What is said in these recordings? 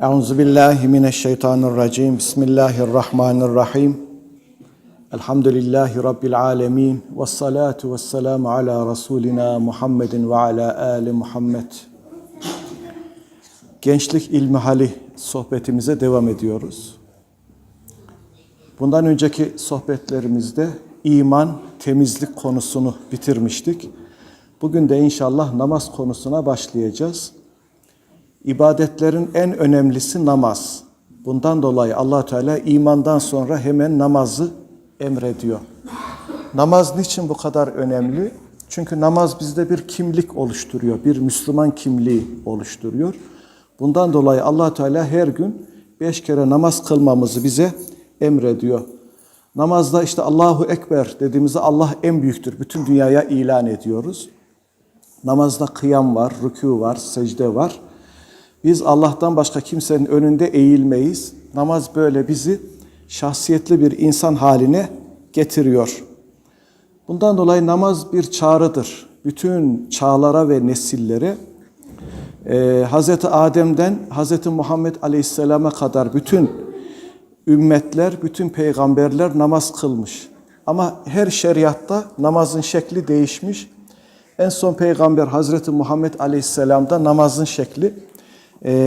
Euzu billahi mineşşeytanirracim. Bismillahirrahmanirrahim. Elhamdülillahi rabbil alamin. Ves salatu vesselamu ala rasulina Muhammedin ve ala ali Muhammed. Gençlik İlmihali sohbetimize devam ediyoruz. Bundan önceki sohbetlerimizde iman, temizlik konusunu bitirmiştik. Bugün de inşallah namaz konusuna başlayacağız. İbadetlerin en önemlisi namaz. Bundan dolayı allah Teala imandan sonra hemen namazı emrediyor. Namaz niçin bu kadar önemli? Çünkü namaz bizde bir kimlik oluşturuyor, bir Müslüman kimliği oluşturuyor. Bundan dolayı allah Teala her gün beş kere namaz kılmamızı bize emrediyor. Namazda işte Allahu Ekber dediğimizde Allah en büyüktür. Bütün dünyaya ilan ediyoruz. Namazda kıyam var, rükû var, secde var. Biz Allah'tan başka kimsenin önünde eğilmeyiz. Namaz böyle bizi şahsiyetli bir insan haline getiriyor. Bundan dolayı namaz bir çağrıdır. Bütün çağlara ve nesillere ee, Hz. Adem'den Hz. Muhammed Aleyhisselam'a kadar bütün ümmetler, bütün peygamberler namaz kılmış. Ama her şeriatta namazın şekli değişmiş. En son peygamber Hazreti Muhammed Aleyhisselam'da namazın şekli e,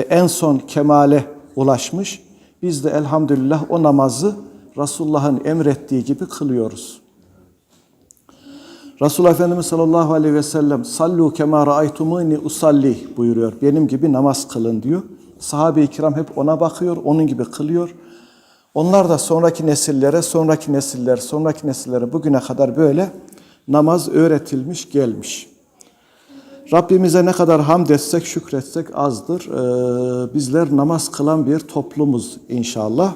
en son kemale ulaşmış. Biz de elhamdülillah o namazı Resulullah'ın emrettiği gibi kılıyoruz. Resulullah Efendimiz sallallahu aleyhi ve sellem sallu kema raaytumuni usalli buyuruyor. Benim gibi namaz kılın diyor. Sahabe-i kiram hep ona bakıyor, onun gibi kılıyor. Onlar da sonraki nesillere, sonraki nesiller, sonraki nesillere bugüne kadar böyle namaz öğretilmiş, gelmiş. Rabbimize ne kadar hamd etsek, şükretsek azdır. Ee, bizler namaz kılan bir toplumuz inşallah.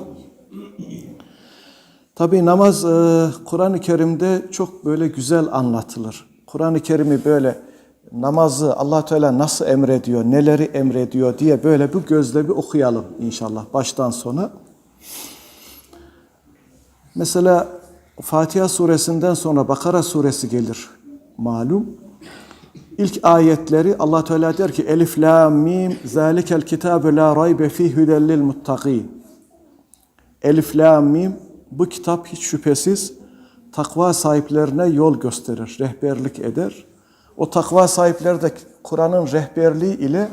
Tabi namaz e, Kur'an-ı Kerim'de çok böyle güzel anlatılır. Kur'an-ı Kerim'i böyle namazı allah Teala nasıl emrediyor, neleri emrediyor diye böyle bu gözle bir okuyalım inşallah baştan sona. Mesela Fatiha suresinden sonra Bakara suresi gelir malum. İlk ayetleri Allah Teala der ki Elif la mim zalikel kitabe la raybe fi hudellil muttaqin. Elif la mim bu kitap hiç şüphesiz takva sahiplerine yol gösterir, rehberlik eder. O takva sahipleri de Kur'an'ın rehberliği ile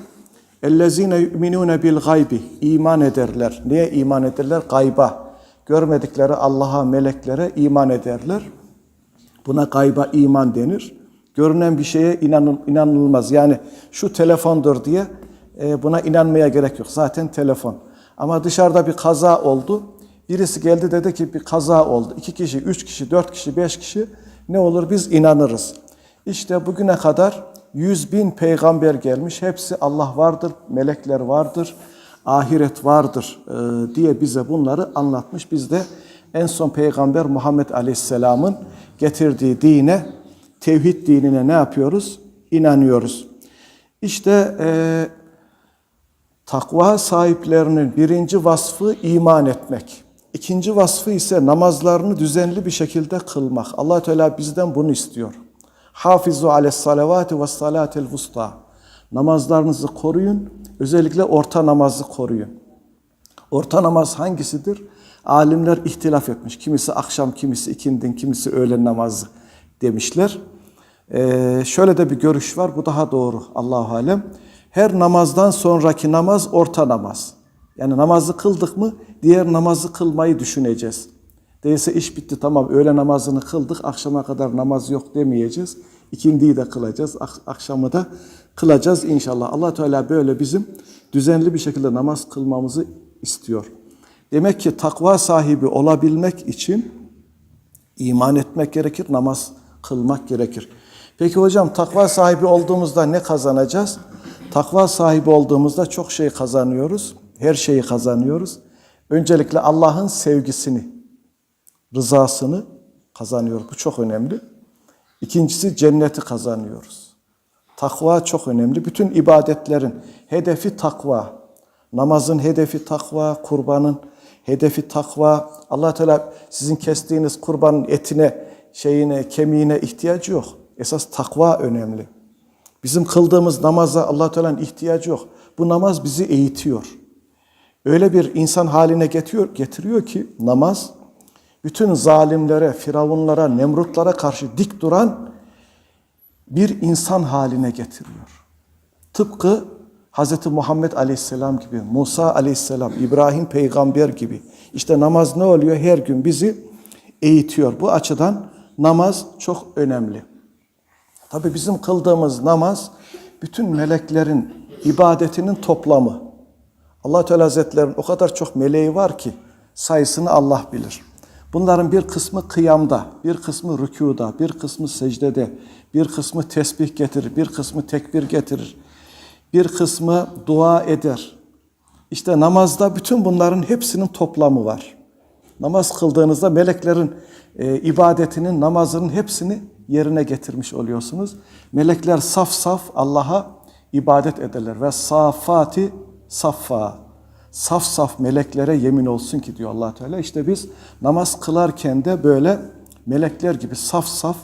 ellezine yu'minune bil gaybi iman ederler. Neye iman ederler? Gayba. Görmedikleri Allah'a, meleklere iman ederler. Buna gayba iman denir. Görünen bir şeye inanın, inanılmaz. Yani şu telefondur diye e, buna inanmaya gerek yok. Zaten telefon. Ama dışarıda bir kaza oldu. Birisi geldi dedi ki bir kaza oldu. İki kişi, üç kişi, dört kişi, beş kişi ne olur biz inanırız. İşte bugüne kadar yüz bin peygamber gelmiş. Hepsi Allah vardır, melekler vardır, ahiret vardır e, diye bize bunları anlatmış. Biz de en son peygamber Muhammed Aleyhisselam'ın getirdiği dine, tevhid dinine ne yapıyoruz? İnanıyoruz. İşte e, takva sahiplerinin birinci vasfı iman etmek. İkinci vasfı ise namazlarını düzenli bir şekilde kılmak. allah Teala bizden bunu istiyor. Hafizu ales salavati ve salatil vusta. Namazlarınızı koruyun. Özellikle orta namazı koruyun. Orta namaz hangisidir? Alimler ihtilaf etmiş. Kimisi akşam, kimisi ikindin, kimisi öğlen namazı demişler. Ee, şöyle de bir görüş var. Bu daha doğru Allahu alem. Her namazdan sonraki namaz orta namaz. Yani namazı kıldık mı diğer namazı kılmayı düşüneceğiz. Değilse iş bitti tamam öğle namazını kıldık akşama kadar namaz yok demeyeceğiz. İkindiyi de kılacağız, akşamı da kılacağız inşallah. allah Teala böyle bizim düzenli bir şekilde namaz kılmamızı istiyor. Demek ki takva sahibi olabilmek için iman etmek gerekir, namaz kılmak gerekir. Peki hocam takva sahibi olduğumuzda ne kazanacağız? Takva sahibi olduğumuzda çok şey kazanıyoruz. Her şeyi kazanıyoruz. Öncelikle Allah'ın sevgisini, rızasını kazanıyoruz. Bu çok önemli. İkincisi cenneti kazanıyoruz. Takva çok önemli. Bütün ibadetlerin hedefi takva. Namazın hedefi takva, kurbanın hedefi takva. Allah Teala sizin kestiğiniz kurbanın etine, şeyine, kemiğine ihtiyacı yok. Esas takva önemli. Bizim kıldığımız namaza allah Teala'nın ihtiyacı yok. Bu namaz bizi eğitiyor. Öyle bir insan haline getiriyor, getiriyor ki namaz bütün zalimlere, firavunlara, nemrutlara karşı dik duran bir insan haline getiriyor. Tıpkı Hz. Muhammed Aleyhisselam gibi, Musa Aleyhisselam, İbrahim Peygamber gibi. İşte namaz ne oluyor? Her gün bizi eğitiyor. Bu açıdan namaz çok önemli. Tabi bizim kıldığımız namaz bütün meleklerin ibadetinin toplamı. allah Teala Hazretleri'nin o kadar çok meleği var ki sayısını Allah bilir. Bunların bir kısmı kıyamda, bir kısmı rükuda, bir kısmı secdede, bir kısmı tesbih getirir, bir kısmı tekbir getirir, bir kısmı dua eder. İşte namazda bütün bunların hepsinin toplamı var. Namaz kıldığınızda meleklerin e, ibadetinin, namazının hepsini yerine getirmiş oluyorsunuz. Melekler saf saf Allah'a ibadet ederler ve safati saffa. Saf saf meleklere yemin olsun ki diyor allah Teala. İşte biz namaz kılarken de böyle melekler gibi saf saf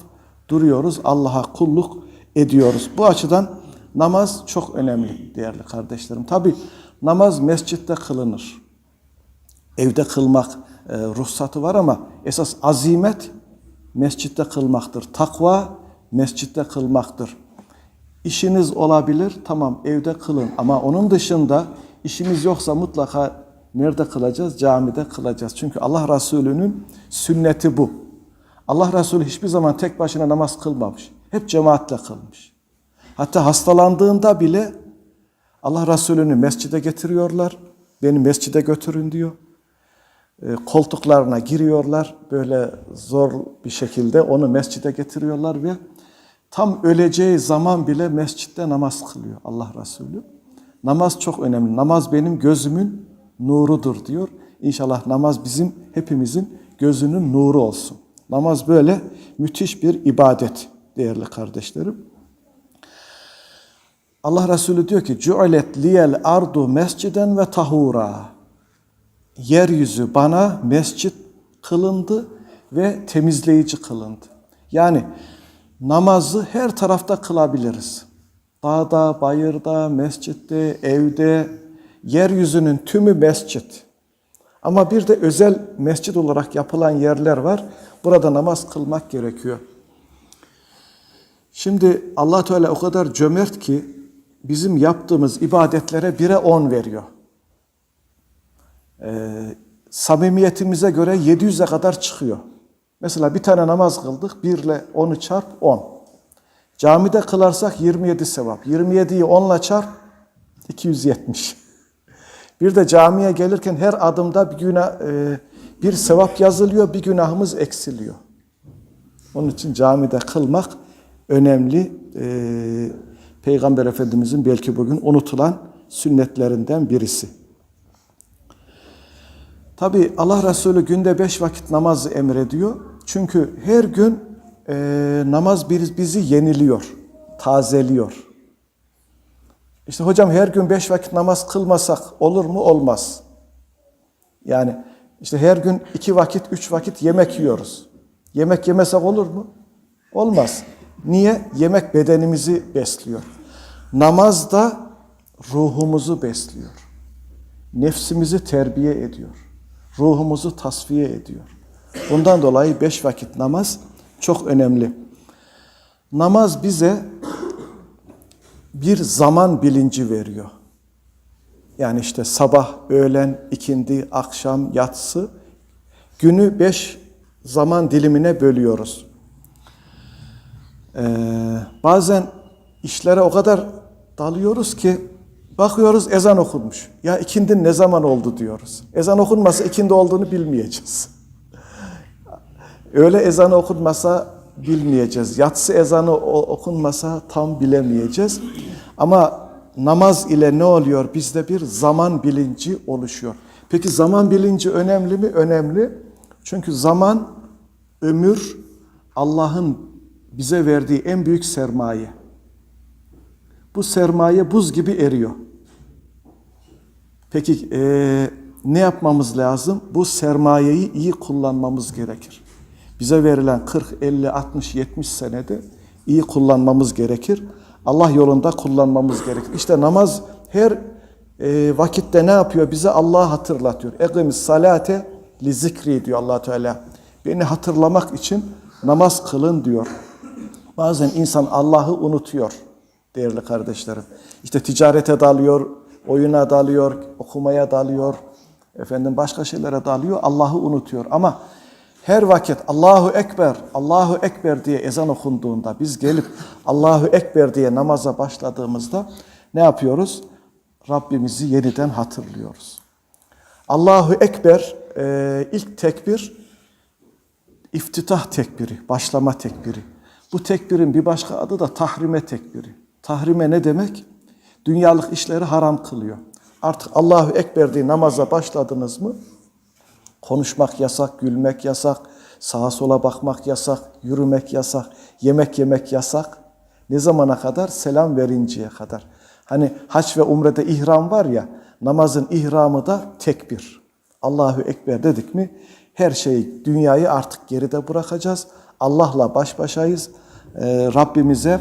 duruyoruz. Allah'a kulluk ediyoruz. Bu açıdan namaz çok önemli değerli kardeşlerim. Tabi namaz mescitte kılınır. Evde kılmak e, ruhsatı var ama esas azimet mescitte kılmaktır. Takva mescitte kılmaktır. İşiniz olabilir, tamam evde kılın ama onun dışında işimiz yoksa mutlaka nerede kılacağız? Camide kılacağız. Çünkü Allah Resulü'nün sünneti bu. Allah Resulü hiçbir zaman tek başına namaz kılmamış. Hep cemaatle kılmış. Hatta hastalandığında bile Allah Resulü'nü mescide getiriyorlar. Beni mescide götürün diyor. E, koltuklarına giriyorlar. Böyle zor bir şekilde onu mescide getiriyorlar ve tam öleceği zaman bile mescitte namaz kılıyor Allah Resulü. Namaz çok önemli. Namaz benim gözümün nurudur diyor. İnşallah namaz bizim hepimizin gözünün nuru olsun. Namaz böyle müthiş bir ibadet değerli kardeşlerim. Allah Resulü diyor ki Cu'ilet liyel ardu mesciden ve tahura. Yeryüzü bana mescit kılındı ve temizleyici kılındı. Yani namazı her tarafta kılabiliriz. Dağda, bayırda, mescitte, evde, yeryüzünün tümü mescit. Ama bir de özel mescit olarak yapılan yerler var. Burada namaz kılmak gerekiyor. Şimdi allah Teala o kadar cömert ki bizim yaptığımız ibadetlere bire on veriyor. Ee, samimiyetimize göre 700'e kadar çıkıyor. Mesela bir tane namaz kıldık, 1 ile 10'u çarp 10. Camide kılarsak 27 sevap. 27'yi 10 ile çarp 270. Bir de camiye gelirken her adımda bir günah, e, bir sevap yazılıyor, bir günahımız eksiliyor. Onun için camide kılmak önemli. E, Peygamber Efendimizin belki bugün unutulan sünnetlerinden birisi. Tabi Allah Resulü günde beş vakit namazı emrediyor. Çünkü her gün e, namaz bizi yeniliyor, tazeliyor. İşte hocam her gün beş vakit namaz kılmasak olur mu? Olmaz. Yani işte her gün iki vakit, üç vakit yemek yiyoruz. Yemek yemesek olur mu? Olmaz. Niye? Yemek bedenimizi besliyor. Namaz da ruhumuzu besliyor. Nefsimizi terbiye ediyor. Ruhumuzu tasfiye ediyor. Bundan dolayı beş vakit namaz çok önemli. Namaz bize bir zaman bilinci veriyor. Yani işte sabah, öğlen, ikindi, akşam, yatsı günü beş zaman dilimine bölüyoruz. Ee, bazen işlere o kadar dalıyoruz ki bakıyoruz ezan okunmuş. Ya ikindin ne zaman oldu diyoruz. Ezan okunmasa ikindi olduğunu bilmeyeceğiz. Öyle ezanı okunmasa bilmeyeceğiz. Yatsı ezanı okunmasa tam bilemeyeceğiz. Ama namaz ile ne oluyor? Bizde bir zaman bilinci oluşuyor. Peki zaman bilinci önemli mi? Önemli. Çünkü zaman, ömür Allah'ın bize verdiği en büyük sermaye. Bu sermaye buz gibi eriyor. Peki e, ne yapmamız lazım? Bu sermayeyi iyi kullanmamız gerekir. Bize verilen 40, 50, 60, 70 senede iyi kullanmamız gerekir. Allah yolunda kullanmamız gerekir. İşte namaz her e, vakitte ne yapıyor? Bize Allah hatırlatıyor. Eqimis salate li zikri diyor allah Teala. Beni hatırlamak için namaz kılın diyor. Bazen insan Allah'ı unutuyor değerli kardeşlerim. İşte ticarete dalıyor, oyuna dalıyor, okumaya dalıyor, efendim başka şeylere dalıyor, Allah'ı unutuyor. Ama her vakit Allahu Ekber, Allahu Ekber diye ezan okunduğunda biz gelip Allahu Ekber diye namaza başladığımızda ne yapıyoruz? Rabbimizi yeniden hatırlıyoruz. Allahu Ekber e, ilk tekbir iftitah tekbiri, başlama tekbiri. Bu tekbirin bir başka adı da tahrime tekbiri. Tahrime ne demek? Dünyalık işleri haram kılıyor. Artık Allahu Ekber diye namaza başladınız mı? Konuşmak yasak, gülmek yasak, sağa sola bakmak yasak, yürümek yasak, yemek yemek yasak. Ne zamana kadar? Selam verinceye kadar. Hani haç ve umrede ihram var ya, namazın ihramı da tekbir. Allahu Ekber dedik mi her şeyi, dünyayı artık geride bırakacağız. Allah'la baş başayız. Ee, Rabbimize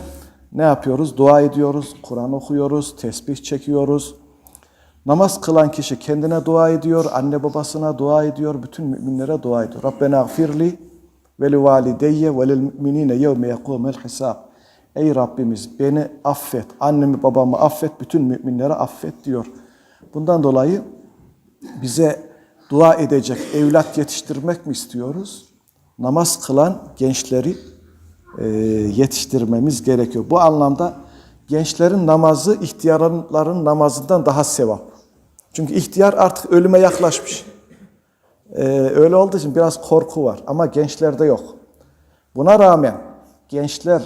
ne yapıyoruz? Dua ediyoruz, Kur'an okuyoruz, tesbih çekiyoruz. Namaz kılan kişi kendine dua ediyor, anne babasına dua ediyor, bütün müminlere dua ediyor. Rabbena gfirli ve li valideyye ve lil müminine yevme yekumel hisab. Ey Rabbimiz beni affet, annemi babamı affet, bütün müminlere affet diyor. Bundan dolayı bize dua edecek evlat yetiştirmek mi istiyoruz? Namaz kılan gençleri yetiştirmemiz gerekiyor. Bu anlamda gençlerin namazı ihtiyarların namazından daha sevap. Çünkü ihtiyar artık ölüme yaklaşmış. Ee, öyle olduğu için biraz korku var ama gençlerde yok. Buna rağmen gençler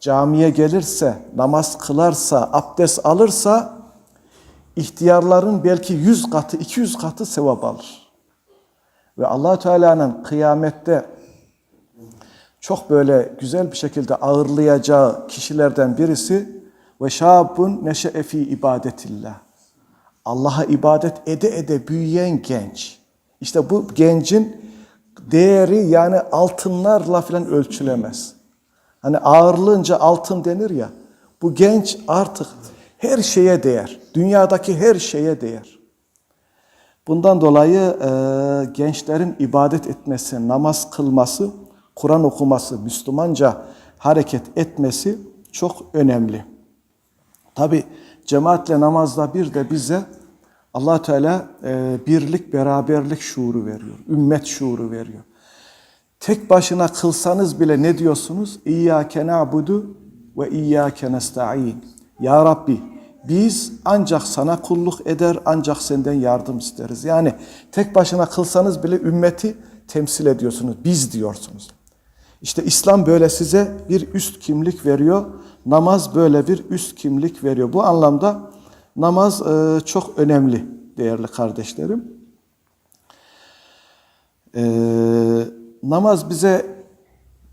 camiye gelirse, namaz kılarsa, abdest alırsa ihtiyarların belki 100 katı, 200 katı sevap alır. Ve allah Teala'nın kıyamette çok böyle güzel bir şekilde ağırlayacağı kişilerden birisi ve şabun neşe'e fi ibadetillah. Allah'a ibadet ede ede büyüyen genç. İşte bu gencin değeri yani altınlarla falan ölçülemez. Hani ağırlığınca altın denir ya. Bu genç artık her şeye değer. Dünyadaki her şeye değer. Bundan dolayı e, gençlerin ibadet etmesi, namaz kılması, Kur'an okuması, Müslümanca hareket etmesi çok önemli. Tabi cemaatle namazda bir de bize allah Teala e, birlik, beraberlik şuuru veriyor. Ümmet şuuru veriyor. Tek başına kılsanız bile ne diyorsunuz? İyyâke na'budu ve iyyâke nesta'in. Ya Rabbi biz ancak sana kulluk eder, ancak senden yardım isteriz. Yani tek başına kılsanız bile ümmeti temsil ediyorsunuz. Biz diyorsunuz. İşte İslam böyle size bir üst kimlik veriyor. Namaz böyle bir üst kimlik veriyor. Bu anlamda namaz e, çok önemli değerli kardeşlerim. E, namaz bize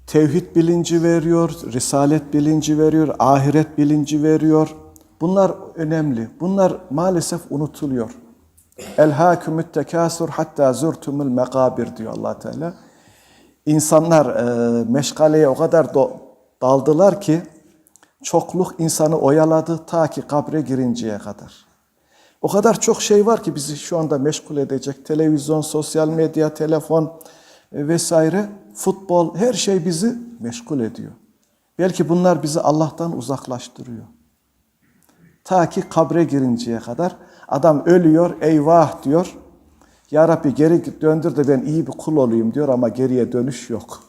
tevhid bilinci veriyor, risalet bilinci veriyor, ahiret bilinci veriyor. Bunlar önemli. Bunlar maalesef unutuluyor. El hakumut tekasur hatta zurtumul mekabir diyor Allah Teala. İnsanlar e, meşgaleye o kadar do- daldılar ki çokluk insanı oyaladı ta ki kabre girinceye kadar. O kadar çok şey var ki bizi şu anda meşgul edecek. Televizyon, sosyal medya, telefon e, vesaire, futbol her şey bizi meşgul ediyor. Belki bunlar bizi Allah'tan uzaklaştırıyor. Ta ki kabre girinceye kadar adam ölüyor, eyvah diyor. Ya Rabbi geri döndür de ben iyi bir kul olayım diyor ama geriye dönüş yok.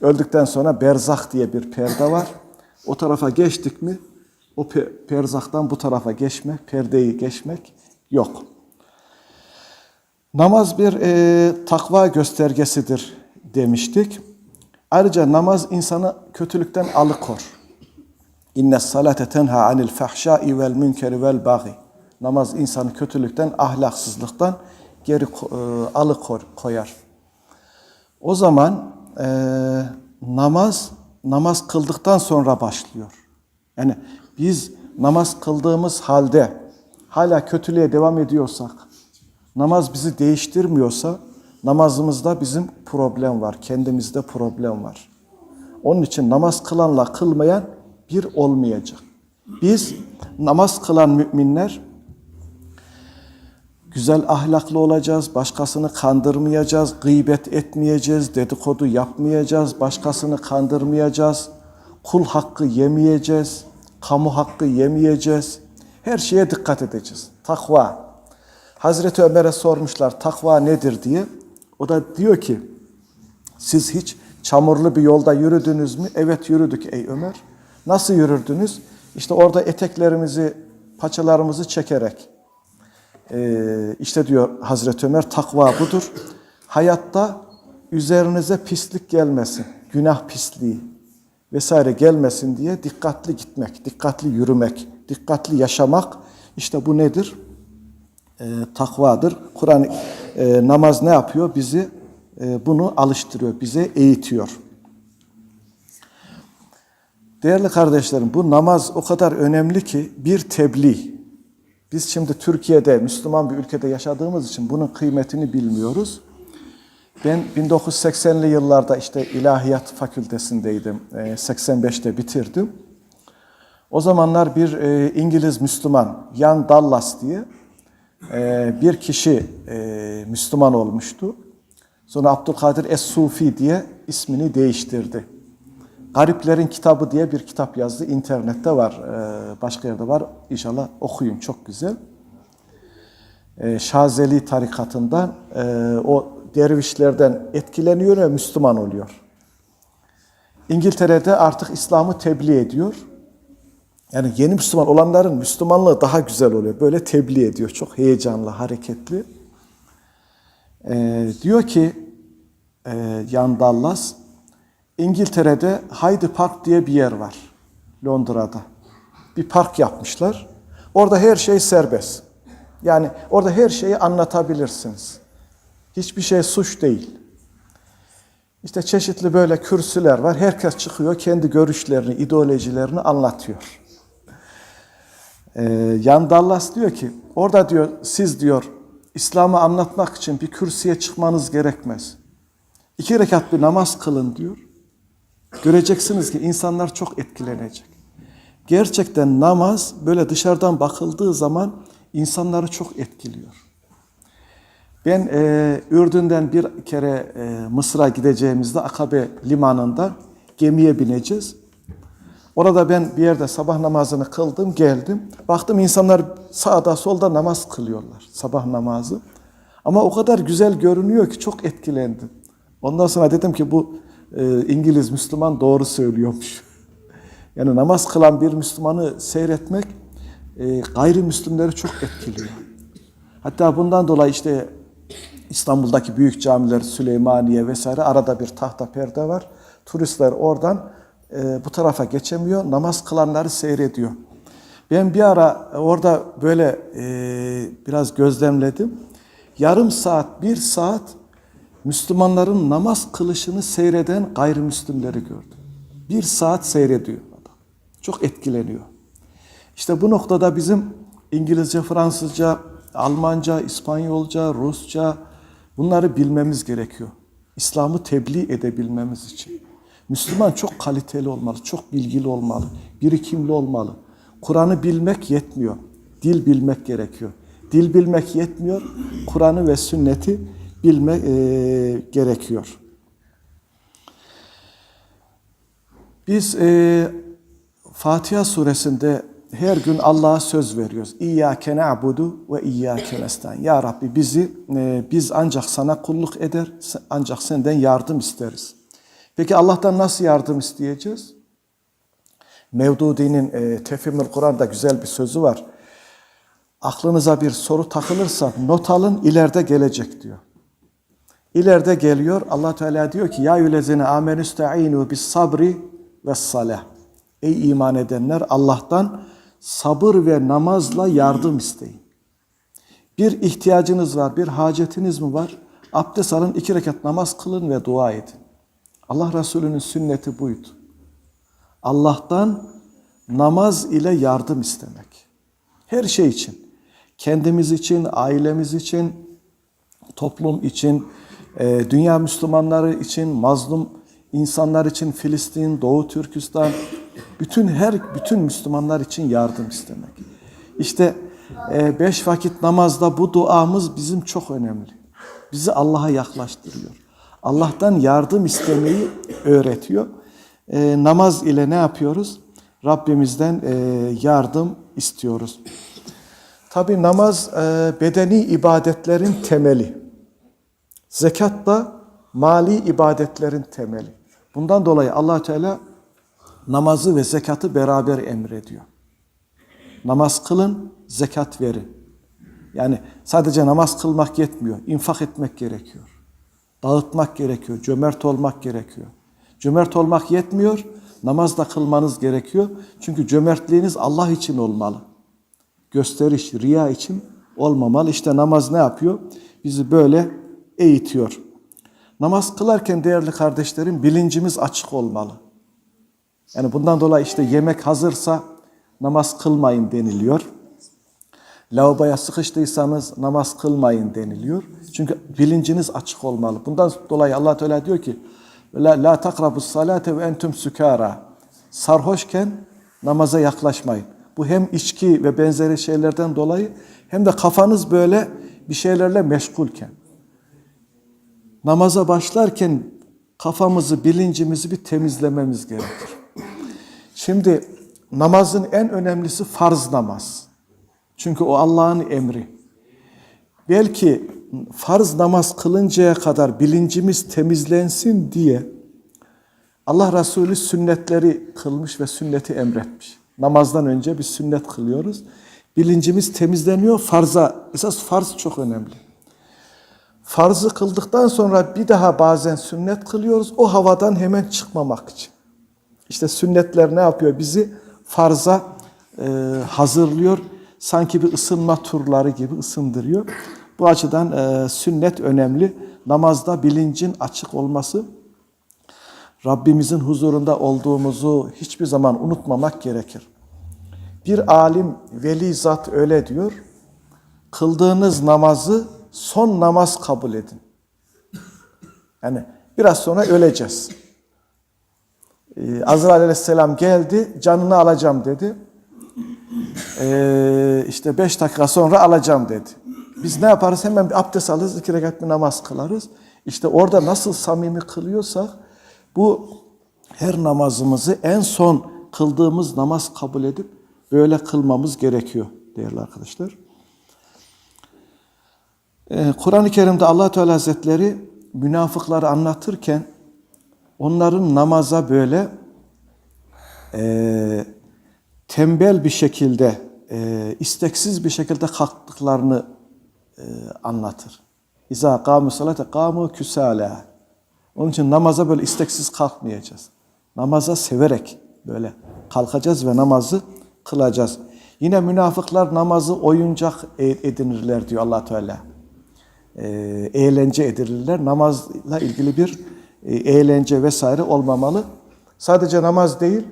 Öldükten sonra berzak diye bir perde var. O tarafa geçtik mi o pe- perzaktan bu tarafa geçmek, perdeyi geçmek yok. Namaz bir e, takva göstergesidir demiştik. Ayrıca namaz insanı kötülükten alıkor. İnne salate tenha anil fahşai vel münkeri vel bagi. Namaz insanı kötülükten, ahlaksızlıktan geri e, alıkor koyar. O zaman e, namaz namaz kıldıktan sonra başlıyor. Yani biz namaz kıldığımız halde hala kötülüğe devam ediyorsak, namaz bizi değiştirmiyorsa namazımızda bizim problem var, kendimizde problem var. Onun için namaz kılanla kılmayan bir olmayacak. Biz namaz kılan müminler güzel ahlaklı olacağız, başkasını kandırmayacağız, gıybet etmeyeceğiz, dedikodu yapmayacağız, başkasını kandırmayacağız, kul hakkı yemeyeceğiz, kamu hakkı yemeyeceğiz. Her şeye dikkat edeceğiz. Takva. Hazreti Ömer'e sormuşlar takva nedir diye. O da diyor ki siz hiç çamurlu bir yolda yürüdünüz mü? Evet yürüdük ey Ömer. Nasıl yürürdünüz? İşte orada eteklerimizi, paçalarımızı çekerek. Ee, işte diyor Hazreti Ömer takva budur. Hayatta üzerinize pislik gelmesin, günah pisliği vesaire gelmesin diye dikkatli gitmek, dikkatli yürümek, dikkatli yaşamak. İşte bu nedir? Ee, takvadır. Kur'an e, namaz ne yapıyor? Bizi e, bunu alıştırıyor, bize eğitiyor. Değerli kardeşlerim bu namaz o kadar önemli ki bir tebliğ. Biz şimdi Türkiye'de Müslüman bir ülkede yaşadığımız için bunun kıymetini bilmiyoruz. Ben 1980'li yıllarda işte ilahiyat fakültesindeydim. E, 85'te bitirdim. O zamanlar bir e, İngiliz Müslüman, Jan Dallas diye e, bir kişi e, Müslüman olmuştu. Sonra Abdülkadir Es-Sufi diye ismini değiştirdi. Gariplerin Kitabı diye bir kitap yazdı. İnternette var, e, başka yerde var. İnşallah okuyun, çok güzel. E, Şazeli tarikatından e, o dervişlerden etkileniyor ve Müslüman oluyor. İngiltere'de artık İslam'ı tebliğ ediyor. Yani yeni Müslüman olanların Müslümanlığı daha güzel oluyor. Böyle tebliğ ediyor. Çok heyecanlı, hareketli. Diyor ki e, Jan Dallas, İngiltere'de Hyde Park diye bir yer var. Londra'da. Bir park yapmışlar. Orada her şey serbest. Yani orada her şeyi anlatabilirsiniz. Hiçbir şey suç değil. İşte çeşitli böyle kürsüler var. Herkes çıkıyor, kendi görüşlerini, ideolojilerini anlatıyor. Ee, Yan Dallas diyor ki, orada diyor siz diyor İslam'ı anlatmak için bir kürsüye çıkmanız gerekmez. İki rekat bir namaz kılın diyor. Göreceksiniz ki insanlar çok etkilenecek. Gerçekten namaz böyle dışarıdan bakıldığı zaman insanları çok etkiliyor. Ben e, Ürdün'den bir kere e, Mısır'a gideceğimizde Akabe limanında gemiye bineceğiz. Orada ben bir yerde sabah namazını kıldım, geldim. Baktım insanlar sağda solda namaz kılıyorlar, sabah namazı. Ama o kadar güzel görünüyor ki çok etkilendim. Ondan sonra dedim ki bu İngiliz Müslüman doğru söylüyormuş. Yani namaz kılan bir Müslümanı seyretmek e, gayrimüslimleri çok etkiliyor. Hatta bundan dolayı işte İstanbul'daki büyük camiler, Süleymaniye vesaire arada bir tahta perde var. Turistler oradan e, bu tarafa geçemiyor, namaz kılanları seyrediyor. Ben bir ara orada böyle e, biraz gözlemledim. Yarım saat, bir saat Müslümanların namaz kılışını seyreden gayrimüslimleri gördüm. Bir saat seyrediyor adam. Çok etkileniyor. İşte bu noktada bizim İngilizce, Fransızca, Almanca, İspanyolca, Rusça bunları bilmemiz gerekiyor. İslam'ı tebliğ edebilmemiz için. Müslüman çok kaliteli olmalı, çok bilgili olmalı, birikimli olmalı. Kur'an'ı bilmek yetmiyor. Dil bilmek gerekiyor. Dil bilmek yetmiyor. Kur'an'ı ve sünneti bilmek e, gerekiyor. Biz e, Fatiha suresinde her gün Allah'a söz veriyoruz. İyyâke na'budu ve iyyâke nestaîn. Ya Rabbi bizi e, biz ancak sana kulluk eder, ancak senden yardım isteriz. Peki Allah'tan nasıl yardım isteyeceğiz? Mevdudi'nin e, Tefhimül Kur'an'da güzel bir sözü var. Aklınıza bir soru takılırsa not alın ileride gelecek diyor. İleride geliyor Allah Teala diyor ki ya yülezine amenüste'inu bis sabri ve salah. Ey iman edenler Allah'tan sabır ve namazla yardım isteyin. Bir ihtiyacınız var, bir hacetiniz mi var? Abdest alın, iki rekat namaz kılın ve dua edin. Allah Resulü'nün sünneti buydu. Allah'tan namaz ile yardım istemek. Her şey için. Kendimiz için, ailemiz için, toplum için, dünya Müslümanları için, mazlum insanlar için Filistin, Doğu Türkistan, Bütün her bütün Müslümanlar için yardım istemek. İşte e, beş vakit namazda bu duamız bizim çok önemli. Bizi Allah'a yaklaştırıyor. Allah'tan yardım istemeyi öğretiyor. E, namaz ile ne yapıyoruz? Rabbimizden e, yardım istiyoruz. Tabi namaz e, bedeni ibadetlerin temeli. Zekat da mali ibadetlerin temeli. Bundan dolayı allah Teala namazı ve zekatı beraber emrediyor. Namaz kılın, zekat verin. Yani sadece namaz kılmak yetmiyor. infak etmek gerekiyor. Dağıtmak gerekiyor. Cömert olmak gerekiyor. Cömert olmak yetmiyor. Namaz da kılmanız gerekiyor. Çünkü cömertliğiniz Allah için olmalı. Gösteriş, riya için olmamalı. İşte namaz ne yapıyor? Bizi böyle eğitiyor. Namaz kılarken değerli kardeşlerim bilincimiz açık olmalı. Yani bundan dolayı işte yemek hazırsa namaz kılmayın deniliyor. Lavaboya sıkıştıysanız namaz kılmayın deniliyor. Çünkü bilinciniz açık olmalı. Bundan dolayı Allah Teala diyor ki la, la takrabus salate ve entum sükara. Sarhoşken namaza yaklaşmayın. Bu hem içki ve benzeri şeylerden dolayı hem de kafanız böyle bir şeylerle meşgulken. Namaza başlarken kafamızı, bilincimizi bir temizlememiz gerekir. Şimdi namazın en önemlisi farz namaz. Çünkü o Allah'ın emri. Belki farz namaz kılıncaya kadar bilincimiz temizlensin diye Allah Resulü sünnetleri kılmış ve sünneti emretmiş. Namazdan önce bir sünnet kılıyoruz. Bilincimiz temizleniyor. Farza, esas farz çok önemli. Farzı kıldıktan sonra bir daha bazen sünnet kılıyoruz. O havadan hemen çıkmamak için. İşte sünnetler ne yapıyor? Bizi farza e, hazırlıyor. Sanki bir ısınma turları gibi ısındırıyor. Bu açıdan e, sünnet önemli. Namazda bilincin açık olması, Rabbimizin huzurunda olduğumuzu hiçbir zaman unutmamak gerekir. Bir alim, veli zat öyle diyor. Kıldığınız namazı son namaz kabul edin. Yani biraz sonra öleceğiz. Ee, Azrail aleyhisselam geldi, canını alacağım dedi. Ee, işte beş dakika sonra alacağım dedi. Biz ne yaparız? Hemen bir abdest alırız, iki rekat bir namaz kılarız. İşte orada nasıl samimi kılıyorsak, bu her namazımızı en son kıldığımız namaz kabul edip böyle kılmamız gerekiyor değerli arkadaşlar. Ee, Kur'an-ı Kerim'de allah Teala Hazretleri münafıkları anlatırken onların namaza böyle e, tembel bir şekilde, e, isteksiz bir şekilde kalktıklarını e, anlatır. İza kâmü salate kâmü küsâlâ. Onun için namaza böyle isteksiz kalkmayacağız. Namaza severek böyle kalkacağız ve namazı kılacağız. Yine münafıklar namazı oyuncak e, edinirler diyor allah Teala. E, eğlence edinirler. Namazla ilgili bir e, eğlence vesaire olmamalı. Sadece namaz değil,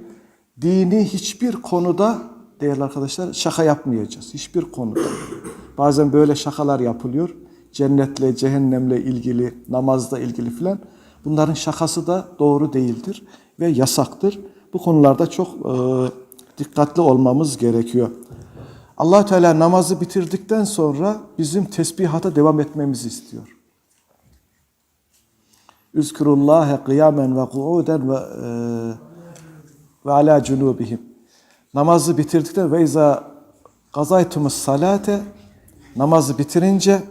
dini hiçbir konuda değerli arkadaşlar şaka yapmayacağız. Hiçbir konuda. Bazen böyle şakalar yapılıyor. Cennetle, cehennemle ilgili, namazla ilgili filan. Bunların şakası da doğru değildir ve yasaktır. Bu konularda çok e, dikkatli olmamız gerekiyor. Allah Teala namazı bitirdikten sonra bizim tesbihata devam etmemizi istiyor. Üzkurullâhe kıyamen ve ku'uden ve e, ve ala cunubihim. Namazı bitirdikten ve izâ gazaytumus salate namazı bitirince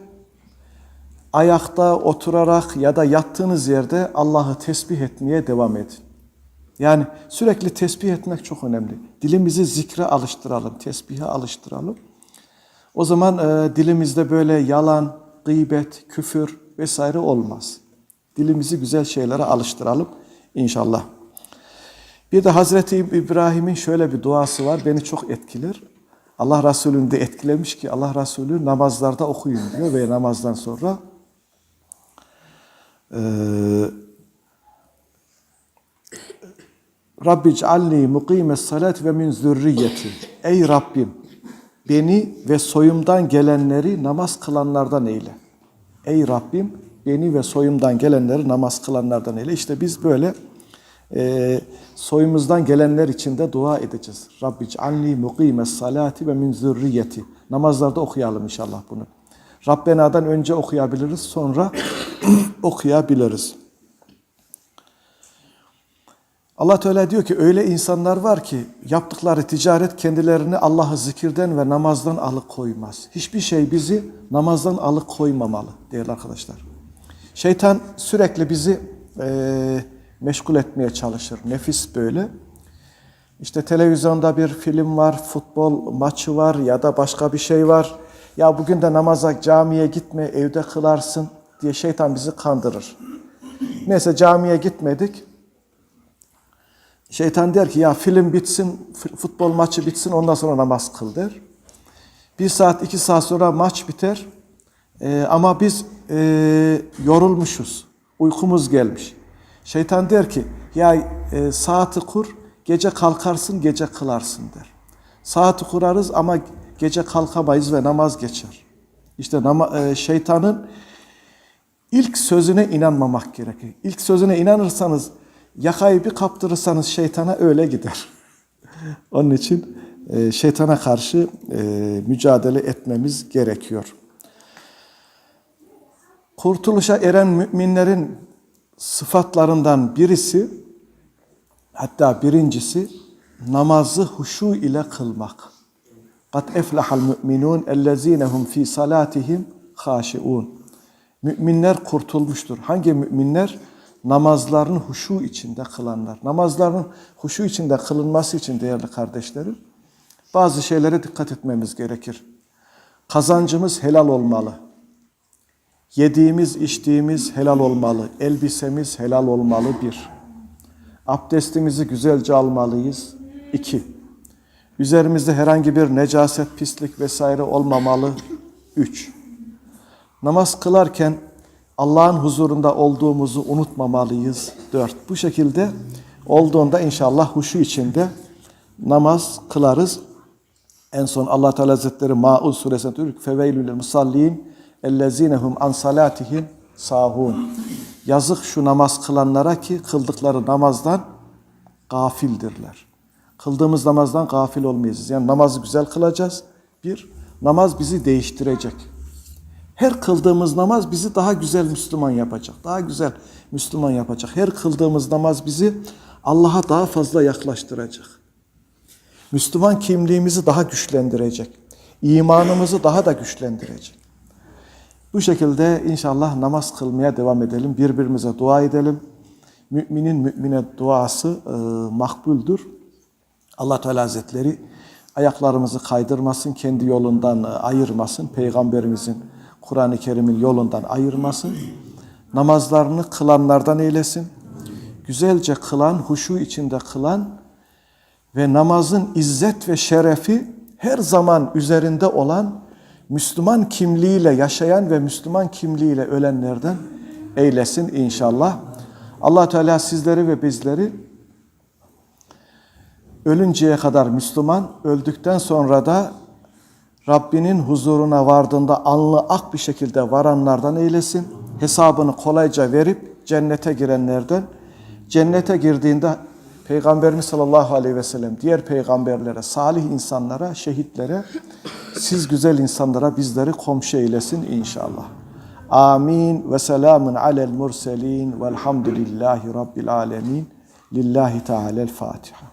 ayakta oturarak ya da yattığınız yerde Allah'ı tesbih etmeye devam edin. Yani sürekli tesbih etmek çok önemli. Dilimizi zikre alıştıralım, tesbihe alıştıralım. O zaman e, dilimizde böyle yalan, gıybet, küfür vesaire olmaz. Dilimizi güzel şeylere alıştıralım inşallah. Bir de Hazreti İbrahim'in şöyle bir duası var. Beni çok etkiler. Allah Resulü'nü de etkilemiş ki Allah Resulü namazlarda okuyun diyor ve namazdan sonra e, Rabbi cealni mukime salat ve min zürriyeti. Ey Rabbim beni ve soyumdan gelenleri namaz kılanlardan eyle. Ey Rabbim beni ve soyumdan gelenleri namaz kılanlardan eyle. İşte biz böyle e, soyumuzdan gelenler için de dua edeceğiz. Rabbi c'alni mukimes salati ve min zürriyeti. Namazlarda okuyalım inşallah bunu. Rabbena'dan önce okuyabiliriz, sonra okuyabiliriz. Allah Teala diyor ki öyle insanlar var ki yaptıkları ticaret kendilerini Allah'ı zikirden ve namazdan alıkoymaz. Hiçbir şey bizi namazdan alıkoymamalı değerli arkadaşlar. Şeytan sürekli bizi e, meşgul etmeye çalışır. Nefis böyle. İşte televizyonda bir film var, futbol maçı var ya da başka bir şey var. Ya bugün de namaza camiye gitme, evde kılarsın diye şeytan bizi kandırır. Neyse camiye gitmedik. Şeytan der ki ya film bitsin, futbol maçı bitsin ondan sonra namaz kıl der. Bir saat, iki saat sonra maç biter. Ee, ama biz e, yorulmuşuz, uykumuz gelmiş. Şeytan der ki ya e, saati kur, gece kalkarsın, gece kılarsın der. Saati kurarız ama gece kalkamayız ve namaz geçer. İşte nama, e, şeytanın ilk sözüne inanmamak gerekir. İlk sözüne inanırsanız Yakayı bir kaptırırsanız şeytana öyle gider. Onun için e, şeytana karşı e, mücadele etmemiz gerekiyor. Kurtuluşa eren müminlerin sıfatlarından birisi, hatta birincisi namazı huşu ile kılmak. Kat eflahal müminun ellezinehum fi salatihim haşiun. Müminler kurtulmuştur. Hangi müminler? Müminler Namazlarını huşu içinde kılanlar. Namazların huşu içinde kılınması için değerli kardeşlerim, bazı şeylere dikkat etmemiz gerekir. Kazancımız helal olmalı. Yediğimiz, içtiğimiz helal olmalı. Elbisemiz helal olmalı bir. Abdestimizi güzelce almalıyız. iki. Üzerimizde herhangi bir necaset, pislik vesaire olmamalı. Üç. Namaz kılarken Allah'ın huzurunda olduğumuzu unutmamalıyız. Dört. Bu şekilde olduğunda inşallah huşu içinde namaz kılarız. En son Allah Teala Hazretleri Maun suresinde diyor ki feveylül musallin ellezinehum an salatihim sahun. Yazık şu namaz kılanlara ki kıldıkları namazdan gafildirler. Kıldığımız namazdan gafil olmayacağız. Yani namazı güzel kılacağız. Bir, namaz bizi değiştirecek. Her kıldığımız namaz bizi daha güzel Müslüman yapacak. Daha güzel Müslüman yapacak. Her kıldığımız namaz bizi Allah'a daha fazla yaklaştıracak. Müslüman kimliğimizi daha güçlendirecek. İmanımızı daha da güçlendirecek. Bu şekilde inşallah namaz kılmaya devam edelim. Birbirimize dua edelim. Müminin mümine duası e, makbuldür. Allah Teala Hazretleri ayaklarımızı kaydırmasın, kendi yolundan e, ayırmasın. Peygamberimizin Kur'an-ı Kerim'in yolundan ayırmasın. Namazlarını kılanlardan eylesin. Güzelce kılan, huşu içinde kılan ve namazın izzet ve şerefi her zaman üzerinde olan Müslüman kimliğiyle yaşayan ve Müslüman kimliğiyle ölenlerden eylesin inşallah. Allah Teala sizleri ve bizleri ölünceye kadar Müslüman, öldükten sonra da Rabbinin huzuruna vardığında anlı ak bir şekilde varanlardan eylesin. Hesabını kolayca verip cennete girenlerden, cennete girdiğinde Peygamberimiz sallallahu aleyhi ve sellem diğer peygamberlere, salih insanlara, şehitlere, siz güzel insanlara bizleri komşu eylesin inşallah. Amin ve selamun alel murselin velhamdülillahi rabbil alemin. Lillahi Teala'l Fatiha.